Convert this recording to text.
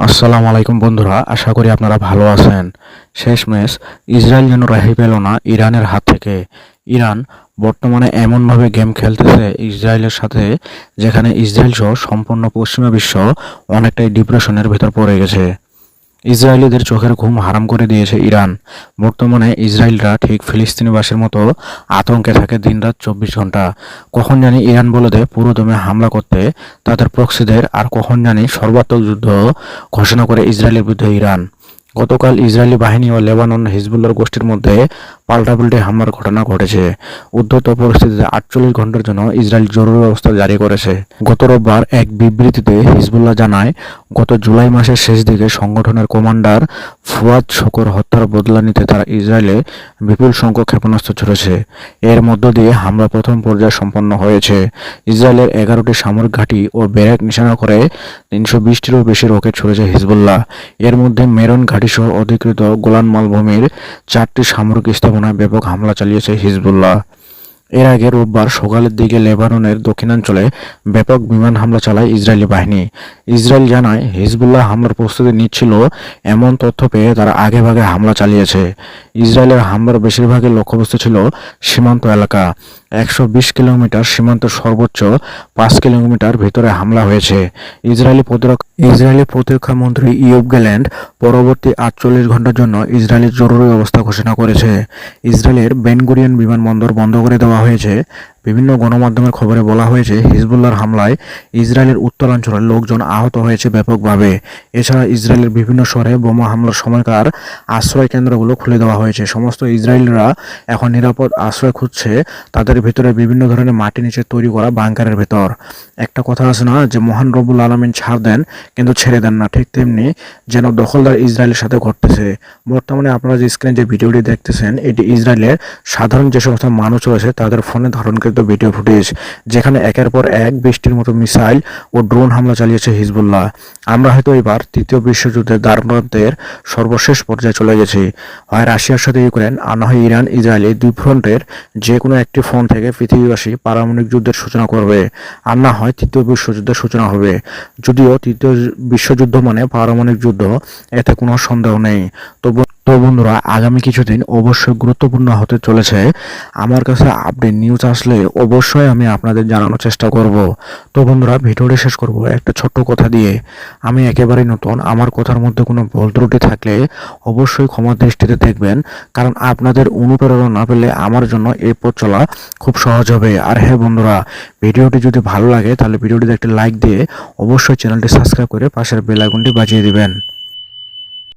আসসালামু আলাইকুম বন্ধুরা, আশা করি আপনারা ভালো আছেন। শেষ ম্যাচ ইসরায়েল যেন রেহাই পেল না ইরানের হাত থেকে। ইরান বর্তমানে এমনভাবে গেম খেলতেছে ইসরায়েলের সাথে, যেখানে ইসরায়েল সহ সম্পূর্ণ পশ্চিমা বিশ্ব অনেকটাই ডিপ্রেশনের ভেতর পড়ে গেছে। ইসরায়েলিদের চোখের ঘুম হারাম করে দিয়েছে ইরান। বর্তমানে ইসরায়েলরা ঠিক ফিলিস্তিনিবাসীর মতো আতঙ্কে থাকে দিনরাত চব্বিশ ঘণ্টা কখন জানি ইরান বলে দেয়, পুরো দমে হামলা করতে তাদের প্রক্সিদের আর কখন জানি সর্বাত্মক যুদ্ধ ঘোষণা করে ইসরায়েলের বিরুদ্ধে ইরান। গতকাল ইসরায়েলি বাহিনী ও লেবানন হিজবুল্লার গোষ্ঠীর মধ্যে পাল্টাপাল্টি হামলার ঘটনা ঘটেছে। উদ্ধত পরিস্থিতিতে আটচল্লিশ ঘণ্টার জন্য ইসরায়েল জরুরি অবস্থা জারি করেছে। গত রোববার এক বিবৃতিতে হিজবুল্লাহ জানায়, গত জুলাই মাসের শেষ দিকে সংগঠনের কমান্ডার ফুয়াদ শকর হত্যার বদলা নিতে তারা ইসরায়েলে বিপুল সংখ্যক ক্ষেপণাস্ত্র ছড়েছে। এর মধ্য দিয়ে হামলা প্রথম পর্যায়ে সম্পন্ন হয়েছে। ইসরায়েলের এগারোটি সামরিক ঘাঁটি ও ব্যারাক নিশানা করে তিনশো বিশটিরও বেশি রকেট ছড়েছে হিজবুল্লাহ। এর মধ্যে মেরন ঘাঁটি সহ অধিকৃত গোলান মালভূমির চারটি সামরিক স্থাপনায় ব্যাপক হামলা চালিয়েছে হিজবুল্লাহ। এর আগে রোববার সকালের দিকে লেবাননের দক্ষিণাঞ্চলে ব্যাপক বিমান হামলা চালায় ইসরায়েলি বাহিনী। ইসরায়েল জানায়, হিজবুল্লাহ হামলার প্রস্তুতি নিচ্ছিল এমন তথ্য পেয়ে তারা আগেভাগে হামলা চালিয়েছে। ইসরায়েলের হামলার বেশিরভাগের লক্ষ্যবস্তু ছিল সীমান্ত এলাকা। একশো বিশ কিলোমিটার সীমান্ত সর্বোচ্চ, পাঁচ কিলোমিটার ভিতরে হামলা হয়েছে। ইসরায়েলি প্রতিরক্ষা ইসরায়েলি প্রতিরক্ষা মন্ত্রী ইয়ব গ্যাল্যান্ড পরবর্তী আটচল্লিশ ঘণ্টার জন্য ইসরায়েলের জরুরি অবস্থা ঘোষণা করেছে। ইসরায়েলের বেনগুরিয়ান বিমানবন্দর বন্ধ করে দেওয়া হয়েছে। বিভিন্ন গণমাধ্যমের খবরে বলা হয়েছে, হিজবুল্লাহর হামলায় ইসরায়েলের উত্তরাঞ্চলের লোকজন আহত হয়েছে ব্যাপকভাবে। এছাড়া ইসরায়েলের বিভিন্ন শহরে বোমা হামলার সময়কার আশ্রয় কেন্দ্রগুলো খুলে দেওয়া হয়েছে। সমস্ত ইসরায়েলরা এখন নিরাপদ আশ্রয় খুঁজছে তাদের ভিতরে বিভিন্ন ধরনের মাটি নিচে তৈরি করা বাংকারের ভেতর। একটা কথা আছে না যে, মহান রবুল আলমিন ছাড় দেন, কিন্তু ছেড়ে দেন না। ঠিক তেমনি যেন দখলদার ইসরায়েলের সাথে ঘটতেছে। বর্তমানে আপনারা যে স্ক্রিনে যে ভিডিওটি দেখতেছেন, এটি ইসরায়েলের সাধারণ যে সমস্ত মানুষ রয়েছে, তাদের ফোনে ধারণকৃত ভিডিও ফুটেজ, যেখানে একের পর এক বৃষ্টির মতো মিসাইল ও ড্রোন হামলা চালিয়েছে হিজবুল্লাহ। আমরা হয়তো এবার তৃতীয় বিশ্বযুদ্ধের দ্বারপ্রান্তের সর্বশেষ পর্যায়ে চলে গেছি। হয় রাশিয়ার সাথে ইউক্রেন, আর না হয় ইরান, ইসরায়েল দুই ফ্রন্টের যে কোনো একটি ফ্রন্ট থেকে পৃথিবীবাসী পারমাণবিক যুদ্ধের সূচনা করবে, আর না হয় তৃতীয় বিশ্বযুদ্ধের সূচনা হবে। যদিও তৃতীয় বিশ্বযুদ্ধ মানে পারমাণবিক যুদ্ধ, এতে কোনো সন্দেহ নেই। তবু তো বন্ধুরা, আগামী কিছুদিন অবশ্যই গুরুত্বপূর্ণ হতে চলেছে। আমার কাছে আপডেট নিউজ আসলে অবশ্যই আমি আপনাদের জানানোর চেষ্টা করব। তো বন্ধুরা, ভিডিওটি শেষ করব একটা ছোট্ট কথা দিয়ে। আমি একেবারেই নতুন, আমার কথার মধ্যে কোনো ভুল ত্রুটি থাকলে অবশ্যই ক্ষমা দৃষ্টিতে দেখবেন। কারণ আপনাদের অনুপ্রেরণা না পেলে আমার জন্য এই পথ চলা খুব সহজ হবে। আর হ্যাঁ বন্ধুরা, ভিডিওটি যদি ভালো লাগে, তাহলে ভিডিওটিতে একটি লাইক দিয়ে অবশ্যই চ্যানেলটি সাবস্ক্রাইব করে পাশের বেল আইকনটি বাজিয়ে দিবেন।